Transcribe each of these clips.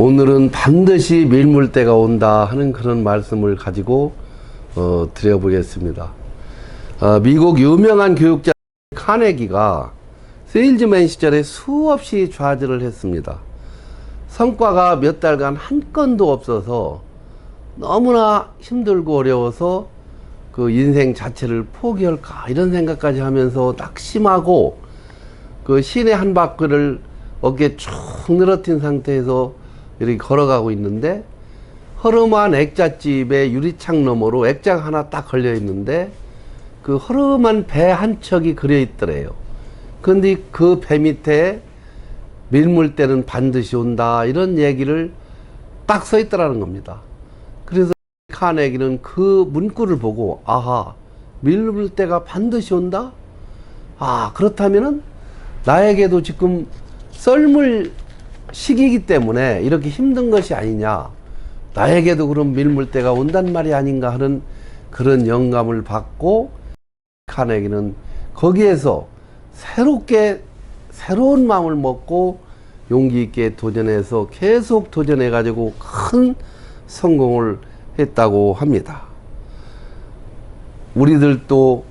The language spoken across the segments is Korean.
오늘은 반드시 밀물 때가 온다 하는 그런 말씀을 가지고 어, 드려보겠습니다. 어, 미국 유명한 교육자 카네기가 세일즈맨 시절에 수없이 좌절을 했습니다. 성과가 몇 달간 한 건도 없어서 너무나 힘들고 어려워서 그 인생 자체를 포기할까 이런 생각까지 하면서 낙심하고 그 시내 한 바퀴를 어깨에 쭉 늘어뜨린 상태에서 이렇게 걸어가고 있는데 허름한 액자집에 유리창 너머로 액자가 하나 딱 걸려 있는데 그 허름한 배 한 척이 그려 있더래요. 근데 그 배 밑에 밀물 때는 반드시 온다 이런 얘기를 딱 써 있더라는 겁니다. 그래서 카네기는 그 문구를 보고 아하 밀물 때가 반드시 온다. 아 그렇다면은 나에게도 지금 썰물 시기이기 때문에 이렇게 힘든 것이 아니냐. 나에게도 그런 밀물 때가 온단 말이 아닌가 하는 그런 영감을 받고 카네기는 거기에서 새롭게 새로운 마음을 먹고 용기 있게 도전해서 계속 도전해 가지고 큰 성공을 했다고 합니다. 우리들도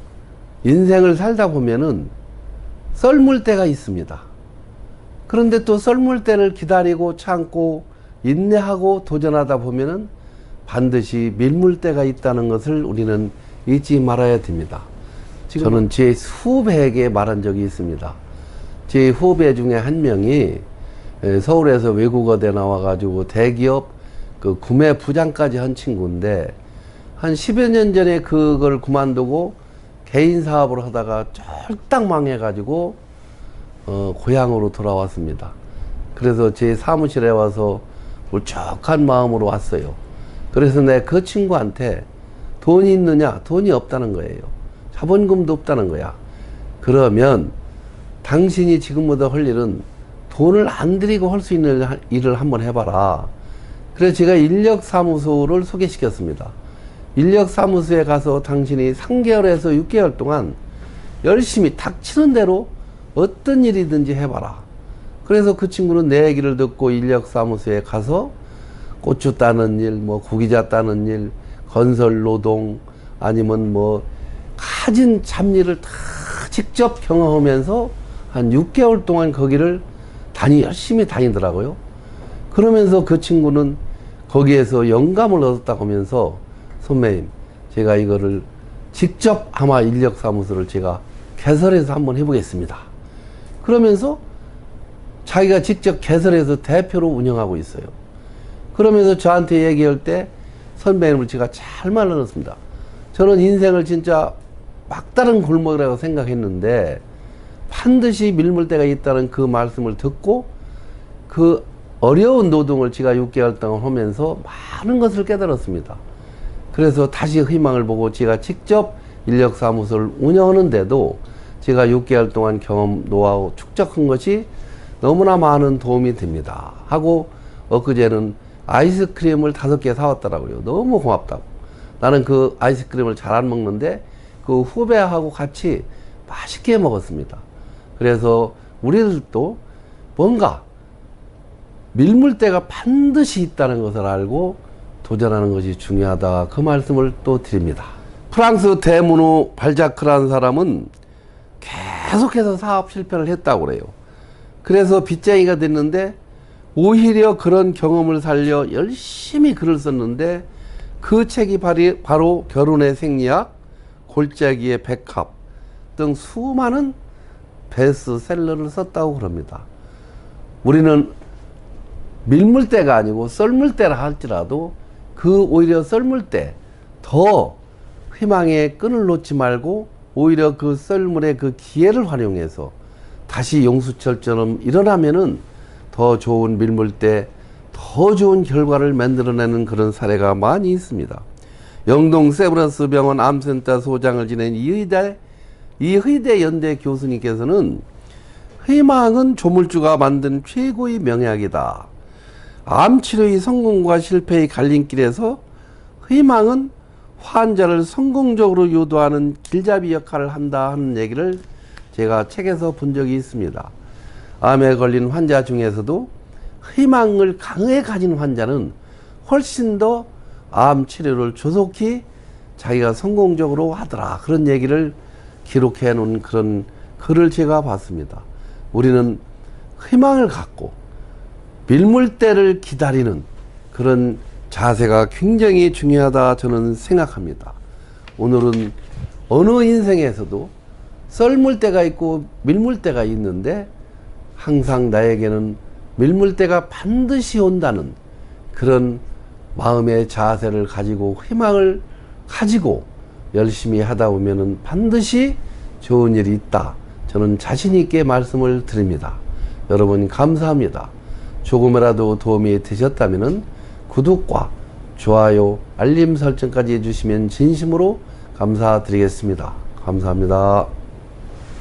인생을 살다 보면은 썰물 때가 있습니다. 그런데 또 썰물 때를 기다리고 참고 인내하고 도전하다 보면은 반드시 밀물 때가 있다는 것을 우리는 잊지 말아야 됩니다. 저는 제 후배에게 말한 적이 있습니다. 제 후배 중에 한 명이 에, 서울에서 외국어대 나와가지고 대기업 그 구매 부장까지 한 친구인데 한 10여 년 전에 그걸 그만두고 개인 사업을 하다가 쫄딱 망해가지고 어, 고향으로 돌아왔습니다. 그래서 제 사무실에 와서 울적한 마음으로 왔어요. 그래서 내 그 친구한테 돈이 있느냐? 돈이 없다는 거예요. 자본금도 없다는 거야. 그러면 당신이 지금보다 할 일은 돈을 안 들이고 할 수 있는 하- 일을 한번 해봐라. 그래서 제가 인력사무소를 소개시켰습니다. 인력사무소에 가서 당신이 3개월에서 6개월 동안 열심히 닥치는 대로 어떤 일이든지 해봐라. 그래서 그 친구는 내 얘기를 듣고 인력사무소에 가서 고추 따는 일, 뭐 구기자 따는 일, 건설 노동, 아니면 뭐 가진 잡일을 다 직접 경험하면서 한 6개월 동안 거기를 다니 열심히 다니더라고요. 그러면서 그 친구는 거기에서 영감을 얻었다고 하면서 선배님 제가 이거를 직접 아마 인력사무소를 제가 개설해서 한번 해보겠습니다. 그러면서 자기가 직접 개설해서 대표로 운영하고 있어요. 그러면서 저한테 얘기할 때 선배님을 제가 잘 말려놨습니다. 저는 인생을 진짜 막다른 골목이라고 생각했는데 반드시 밀물대가 있다는 그 말씀을 듣고 그 어려운 노동을 제가 6개월 동안 하면서 많은 것을 깨달았습니다. 그래서 다시 희망을 보고 제가 직접 인력사무소를 운영하는데도 제가 6개월 동안 경험, 노하우 축적한 것이 너무나 많은 도움이 됩니다. 하고 엊그제는 아이스크림을 다섯 개 사왔더라고요. 너무 고맙다고. 나는 그 아이스크림을 잘 안 먹는데 그 후배하고 같이 맛있게 먹었습니다. 그래서 우리들도 뭔가 밀물대가 반드시 있다는 것을 알고 도전하는 것이 중요하다. 그 말씀을 또 드립니다. 프랑스 대문호 발자크라는 사람은 계속해서 사업 실패를 했다고 그래요. 그래서 빚쟁이가 됐는데 오히려 그런 경험을 살려 열심히 글을 썼는데 그 책이 바로 결혼의 생리학, 골짜기의 백합 등 수많은 베스트셀러를 썼다고 그럽니다. 우리는 밀물대가 아니고 썰물대라 할지라도 그 오히려 썰물대 더 희망의 끈을 놓지 말고 오히려 그 썰물의 그 기회를 활용해서 다시 용수철처럼 일어나면은 더 좋은 밀물대 더 좋은 결과를 만들어내는 그런 사례가 많이 있습니다. 영동 세브란스 병원 암센터 소장을 지낸 이의대 이의대 연대 교수님께서는 희망은 조물주가 만든 최고의 명약이다. 암 치료의 성공과 실패의 갈림길에서 희망은 환자를 성공적으로 유도하는 길잡이 역할을 한다 하는 얘기를 제가 책에서 본 적이 있습니다. 암에 걸린 환자 중에서도 희망을 강하게 가진 환자는 훨씬 더 암 치료를 조속히 자기가 성공적으로 하더라. 그런 얘기를 기록해 놓은 그런 글을 제가 봤습니다. 우리는 희망을 갖고 밀물때를 기다리는 그런 자세가 굉장히 중요하다 저는 생각합니다. 오늘은 어느 인생에서도 썰물 때가 있고 밀물 때가 있는데 항상 나에게는 밀물 때가 반드시 온다는 그런 마음의 자세를 가지고 희망을 가지고 열심히 하다 보면은 반드시 좋은 일이 있다. 저는 자신 있게 말씀을 드립니다. 여러분 감사합니다. 조금이라도 도움이 되셨다면은 구독과 좋아요, 알림 설정까지 해주시면 진심으로 감사드리겠습니다. 감사합니다.